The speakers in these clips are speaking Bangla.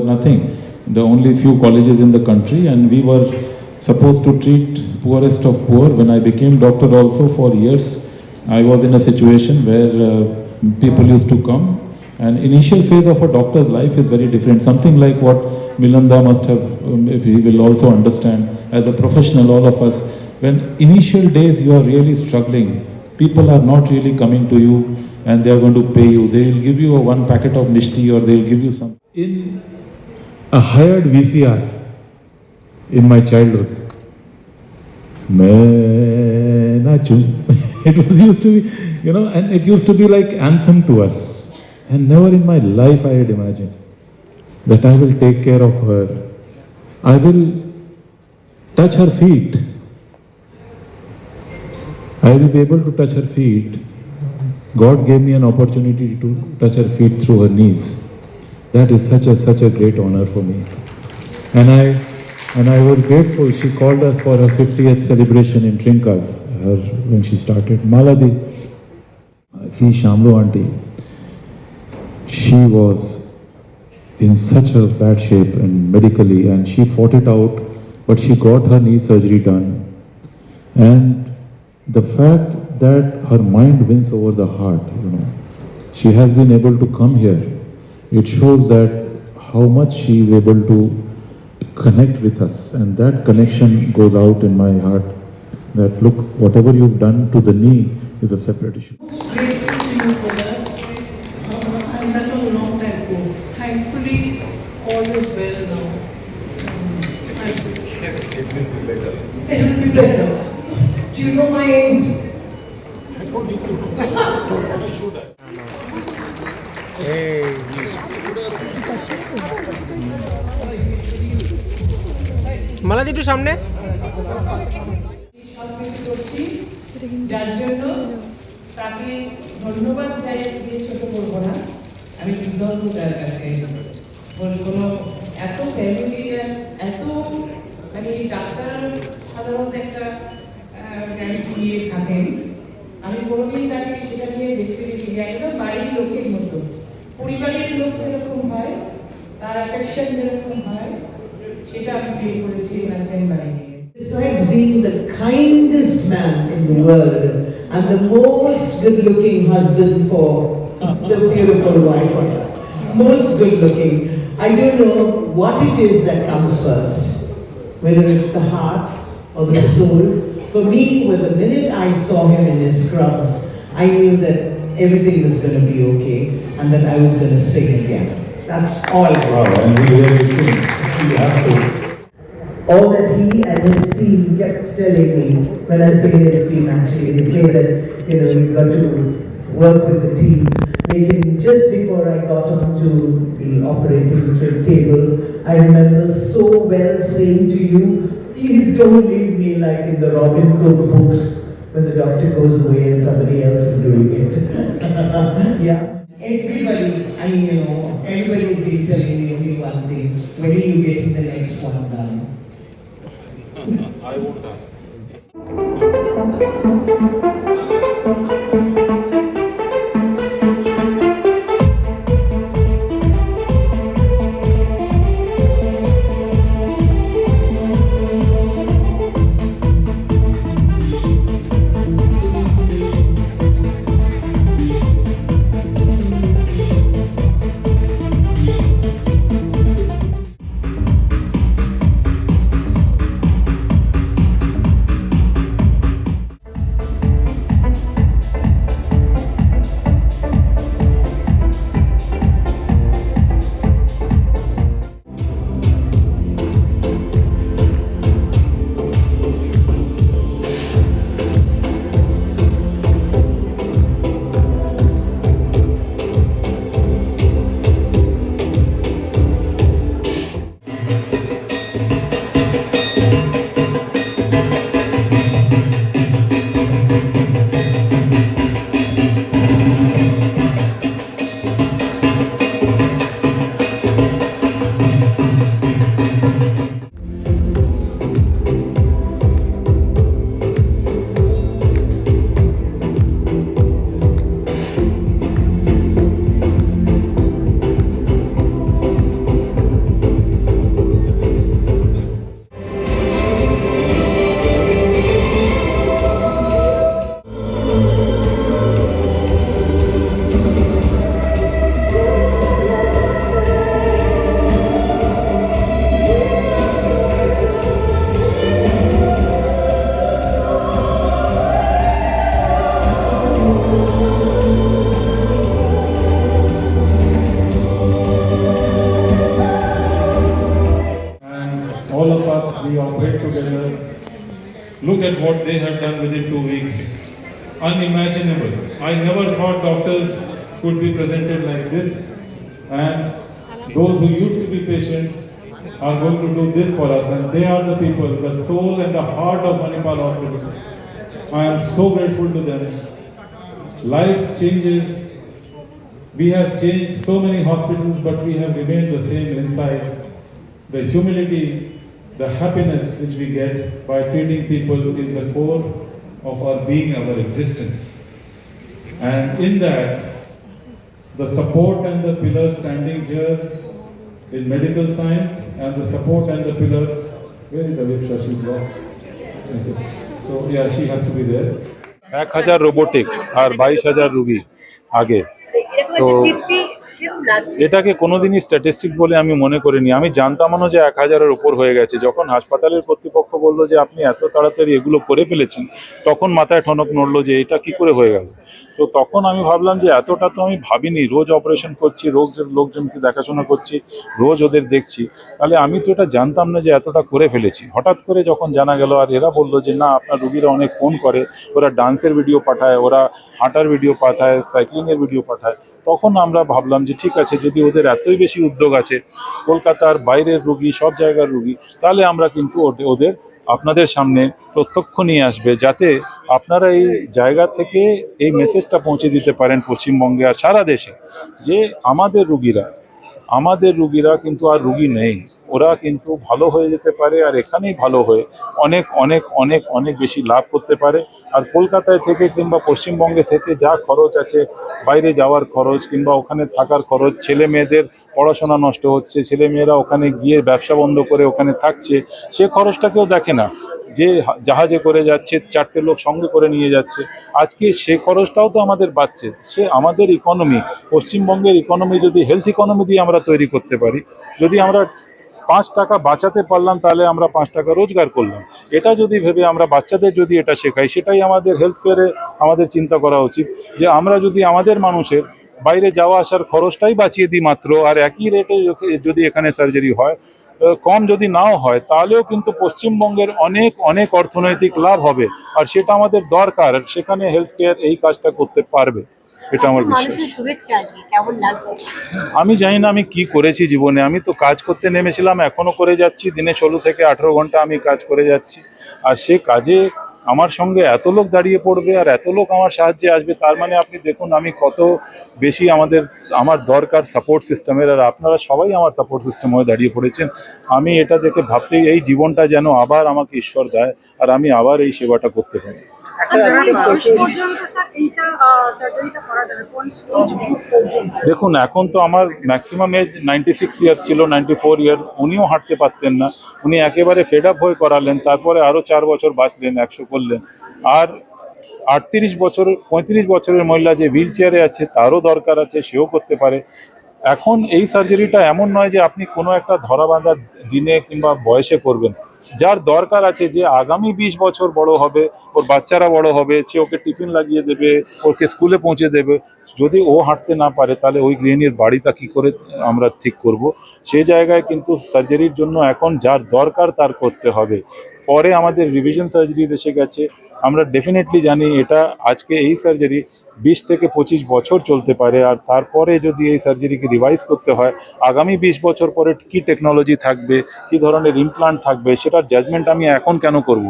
the only few colleges in the country, and we were supposed to treat poorest of poor. When I became doctor also for years, I was in a situation where uh, people used to come and initial phase of a doctor's life is very different. Something like what Milanda must have, um, if he will also understand, as a professional, all of us, when initial days you are really struggling, people are not really coming to you and they are going to pay you. They will give you a one packet of Nishti or they will give you some. in a hired VCR in my childhood. It was used to be, you know, and it used to be like anthem to us. And never in my life I had imagined that I will take care of her. I will touch her feet. I will be able to touch her feet. God gave me an opportunity to touch her feet through her knees. That is such a such a great honor for me. And I and I was grateful. She called us for her 50th celebration in Trinkas, her when she started. Maladi, see Shamlo auntie. She was in such a bad shape and medically, and she fought it out, but she got her knee surgery done. And the fact that her mind wins over the heart, you know, she has been able to come here. It shows that how much she is able to connect with us, and that connection goes out in my heart. That look, whatever you've done to the knee is a separate issue. মালাদি একটু সামনে যার জন্য তাকে ধন্যবাদ দিয়ে ছোট করব না আমি কৃতজ্ঞ তার কাছে কোনো এত ফ্যামিলি এত মানে ডাক্তার সাধারণত একটা গ্যারান্টি দিয়ে থাকেন আমি কোনোদিন তাকে সেটা নিয়ে দেখতে দেখি একদম বাড়ির লোকের মতো পরিবারের লোক যেরকম হয় তার অ্যাফেকশন যেরকম হয় সেটা আমি ফিল করেছি ওনার চেম্বারে গিয়ে Besides being the kindest man in the world and the most good looking husband for the beautiful wife, most good looking, I don't know what it is that comes first, whether it's the heart or the soul. For me, with the minute I saw him in his scrubs, I knew that everything was going to be okay and that I was going to sing again. That's all. Wow, and we hear you sing. We have to. all that he and his team kept telling me when I say his team actually, they say that, you know, you've got to work with the team. Making, just before I got onto the operating table, I remember so well saying to you, please don't leave me like in the Robin Cook books when the doctor goes away and somebody else is doing it. yeah. Everybody, I mean, you know, everybody been telling one thing. You getting the next one done? I won't ask. Unimaginable. I never thought doctors could be presented like this. And those who used to be patients are going to do this for us. And they are the people, the soul and the heart of Manipal Hospital. I am so grateful to them. Life changes. We have changed so many hospitals, but we have remained the same inside. The humility, the happiness which we get by treating people is the core of our being, our existence. And in that, the support and the pillars standing here in medical science and the support and the pillars, where is the Vipsha? She's lost. Thank you. So, yeah, she has to be there. এক হাজার রোবোটিক আর বাইশ হাজার রুগী আগে এরকম তো- এটাকে কোনোদিনই স্ট্যাটিস্টিক্স বলে আমি মনে করিনি। আমি জানতামও যে এক হাজারের উপর হয়ে গেছে। যখন হাসপাতালের কর্তৃপক্ষ বলল যে আপনি এত তাড়াতাড়ি এগুলো করে ফেলেছেন, তখন মাথায় ঠনক নড়লো যে এটা কি করে হয়ে গেল? তো তখন আমি ভাবলাম যে এতটা তো আমি ভাবিনি। রোজ অপারেশন করছি, রোজ লোকজনকে দেখাশোনা করছি, রোজ ওদের দেখছি। তাহলে আমি তো এটা জানতাম না যে এতটা করে ফেলেছি। হঠাৎ করে যখন জানা গেল, আর এরা বলল যে না, আপনার রুগীরা অনেক ফোন করে, ওরা ডান্সের ভিডিও পাঠায়, ওরা হাঁটার ভিডিও পাঠায় সাইক্লিংয়ের ভিডিও পাঠায়। তখন আমরা ভাবলাম যে ঠিক আছে, যদি ওদের এতই বেশি উদ্যোগ আছে, কলকাতার বাইরের রুগী, সব জায়গার রুগী, তাহলে আমরা কিন্তু ওদে- ওদের আপনাদের সামনে প্রত্যক্ষ নিয়ে আসবে যাতে আপনারা এই জায়গা থেকে এই মেসেজটা পৌঁছে দিতে পারেন পশ্চিমবঙ্গে আর সারা দেশে যে আমাদের রুগীরা আমাদের রুগীরা কিন্তু আর রুগী নেই। ওরা কিন্তু ভালো হয়ে যেতে পারে আর এখানেই ভালো হয়ে অনেক অনেক অনেক অনেক বেশি লাভ করতে পারে। আর কলকাতায় থেকে কিংবা পশ্চিমবঙ্গে থেকে যা খরচ আছে, বাইরে যাওয়ার খরচ কিংবা ওখানে থাকার খরচ, ছেলে মেয়েদের পড়াশোনা নষ্ট হচ্ছে, ছেলে মেয়েরা ওখানে গিয়ে ব্যবসা বন্ধ করে ওখানে থাকছে, সে খরচটা কেউ দেখে না। যে জাহাজে করে যাচ্ছে, চারটে লোক সঙ্গে করে নিয়ে যাচ্ছে। আজকে সে খরচটাও তো আমাদের বাড়ছে। সে আমাদের ইকোনমি পশ্চিমবঙ্গের ইকোনমি যদি হেলথ ইকোনমি দিয়ে আমরা তৈরি করতে পারি, যদি আমরা পাঁচ টাকা বাঁচাতে পারলাম, তাহলে আমরা পাঁচ টাকা রোজগার করলাম। এটা যদি ভেবে আমরা বাচ্চাদের যদি এটা শেখাই, সেটাই আমাদের হেলথ কেয়ারে আমাদের চিন্তা করা উচিত যে আমরা যদি আমাদের মানুষের বাইরে যাওয়া আসার খরচটাই বাঁচিয়ে দিই মাত্র, আর একই রেটে যদি এখানে সার্জারি হয় কম যদি নাও হয় তাহলেও কিন্তু পশ্চিমবঙ্গের অনেক অনেক অর্থনৈতিক লাভ হবে। আর সেটা আমাদের দরকার সেখানে হেলথ কেয়ার এই কাজটা করতে পারবে। এটা আমার বিশ্বাস। আমি জানি না আমি কি করেছি জীবনে আমি তো কাজ করতে নেমেছিলাম এখনও করে যাচ্ছি দিনে ষোলো থেকে আঠেরো ঘণ্টা আমি কাজ করে যাচ্ছি। আর সে কাজে আমার সঙ্গে এত লোক দাঁড়িয়ে পড়বে আর এত লোক আমার সাহায্যে আসবে, তার মানে আপনি দেখুন আমি কত বেশি আমাদের, আমার দরকার সাপোর্ট সিস্টেমের আর আপনারা সবাই আমার সাপোর্ট সিস্টেম হয়ে দাঁড়িয়ে পড়েছেন। আমি এটা দেখে ভাবতেই এই জীবনটা যেন আবার আমাকে ঈশ্বর দেয়, আর আমি আবার এই সেবাটা করতে পারি। পর্যন্ত দেখুন এখন তো আমার maximum age ninety six years ছিল নাইনটি ফোর ইয়ার উনিও হাঁটতে পারতেন না। উনি একেবারে ফেড আপ হয়ে করালেন তারপরে আরও চার বছর বাঁচলেন একশো করলেন। আর আটত্রিশ বছর পঁয়ত্রিশ বছরের মহিলা যে হুইল চেয়ারে আছে তারও দরকার আছে সেও করতে পারে। এখন এই সার্জারিটা এমন নয় যে আপনি কোনো একটা ধরা বাঁধা দিনে কিংবা বয়সে করবেন। যার দরকার আছে যে আগামী বিশ বছর বড় হবে, ওর বাচ্চারা বড় হবে, সে ওকে টিফিন লাগিয়ে দেবে, ওকে স্কুলে পৌঁছে দেবে। যদি ও হাঁটতে না পারে, তাহলে ওই গৃহিণীর বাড়িটা কি করে আমরা ঠিক করব? সেই জায়গায় কিন্তু সার্জারির জন্য এখন যার দরকার তার করতে হবে। পরে আমাদের রিভিশন সার্জারি এসে গেছে। আমরা ডেফিনেটলি জানি এটা আজকে এই সার্জারি বিশ থেকে পঁচিশ বছর চলতে পারে আর তারপরে যদি এই সার্জারিকে রিভাইজ করতে হয়, আগামী বিশ বছর পরে কি টেকনোলজি থাকবে, কি ধরনের ইমপ্লান্ট থাকবে, সেটার জাজমেন্ট আমি এখন কেন করব?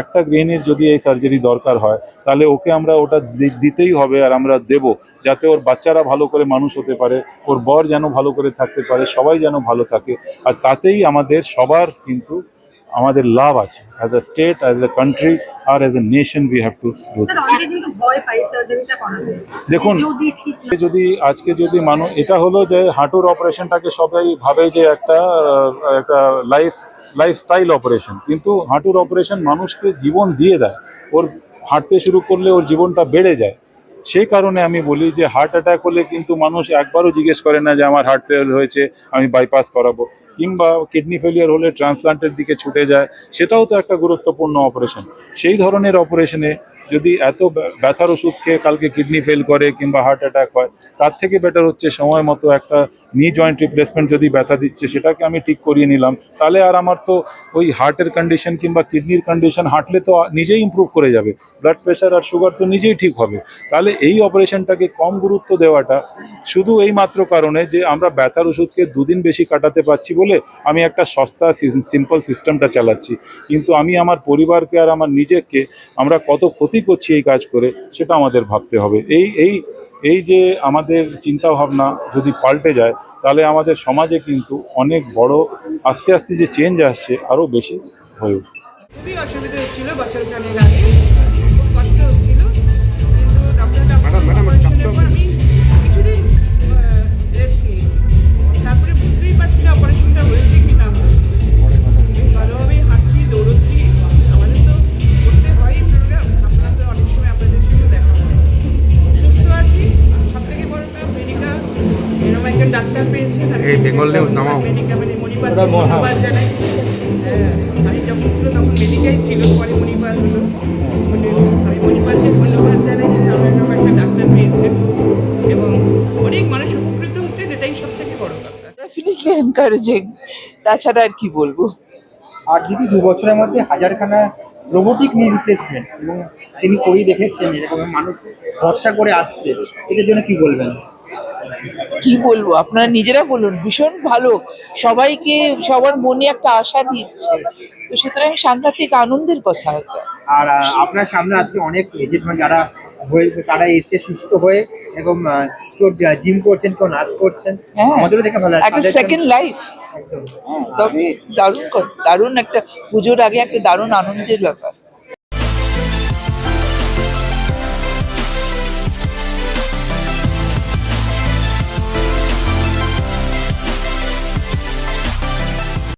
একটা গৃহিণীর যদি এই সার্জারি দরকার হয়, তাহলে ওকে আমরা ওটা দিতেই হবে আর আমরা দেব, যাতে ওর বাচ্চারা ভালো করে মানুষ হতে পারে, ওর বর যেন ভালো করে থাকতে পারে, সবাই যেন ভালো থাকে, আর তাতেই আমাদের সবার কিন্তু আমাদের লাভ আছে। As a state as a country R as a nation we have to do দেখুন, যদি আজকে যদি মানুষ এটা হলো যে হাঁটুর অপারেশনটাকে সবাই ভাবে যে একটা একটা লাইফ লাইফস্টাইল অপারেশন কিন্তু হাঁটুর অপারেশন মানুষকে জীবন দিয়ে দেয়। ওর হাঁটতে শুরু করলে ওর জীবনটা বেড়ে যায়। সেই কারণে আমি বলি যে হার্ট অ্যাটাক হলে কিন্তু মানুষ একবারও জিজ্ঞেস করে না যে আমার হার্ট ফেল হয়েছে আমি বাইপাস করাবো। কিংবা কিডনি ফেলিয়ার হলে ট্রান্সপ্লান্টের দিকে ছুটে যায়, সেটাও তো একটা গুরুত্বপূর্ণ অপারেশন সেই ধরনের অপারেশনে যদি এত ব্যথার ওষুধ খেয়ে কালকে কিডনি ফেল করে কিংবা হার্ট অ্যাটাক হয়, তার থেকে বেটার হচ্ছে সময় মতো একটা নি জয়েন্ট রিপ্লেসমেন্ট যদি ব্যথা দিচ্ছে, সেটাকে আমি ঠিক করিয়ে নিলাম। তাহলে আর আমার তো ওই হার্টের কন্ডিশন কিংবা কিডনির কন্ডিশন হাঁটলে তো নিজেই ইমপ্রুভ করে যাবে। ব্লাড প্রেশার আর সুগার তো নিজেই ঠিক হবে। তাহলে এই অপারেশনটাকে কম গুরুত্ব দেওয়াটা শুধু এই মাত্র কারণে যে আমরা ব্যথার ওষুধকে দুদিন বেশি কাটাতে পারছি বলে আমি একটা সস্তা সিম্পল সিস্টেমটা চালাচ্ছি। কিন্তু আমি আমার পরিবারকে আর আমার নিজেকে আমরা কত ক্ষতি করছি এই কাজ করে, সেটা আমাদের ভাবতে হবে। এই এই এই যে আমাদের চিন্তা ভাবনা যদি পাল্টে যায়, তাহলে আমাদের সমাজে কিন্তু অনেক বড় আস্তে আস্তে যে চেঞ্জ আসছে, আরও বেশি হয়ে উঠবে। অসুবিধা হচ্ছিল আগে বেঙ্গল নিউজ নামাও। মেডিকা মণিপাল ধন্যবাদ জানাই আমি যখন ছিল তখন মেডিকাই ছিল পরে মণিপাল আমি মণিপালকে ধন্যবাদ জানাই যে আমার এরকম একটা ডাক্তার পেয়েছেন এবং অনেক মানুষ উপকৃত হচ্ছে এটাই সব থেকে বড় কথা ডেফিনেটলি এনকারেজিং তাছাড়া আর কি বলব? আর দিদি দু বছরের মধ্যে হাজারখানা রোবোটিক নি রিপ্লেসমেন্ট এবং তিনি করেই দেখেছেন এরকম মানুষ ভরসা করে আসছে এটার জন্য কি বলবেন? কি বলব? আপনারা নিজেরা বলুন ভীষণ ভালো। সবাইকে সবার মনে একটা আশা দিচ্ছে। তো সুতরাং সাংঘাতিক আনন্দের কথা। আর আপনার সামনে আজকে অনেক এজেন্ট মানে যারা হয়েছে তারা এসে সুস্থ হয়ে এবং কেউ জিম করছেন কেউ নাচ করছেন হ্যাঁ। আমাদেরও দেখে ভালো একটা সেকেন্ড লাইফ তবে দারুণ দারুণ একটা পুজোর আগে একটা দারুণ আনন্দের ব্যাপার।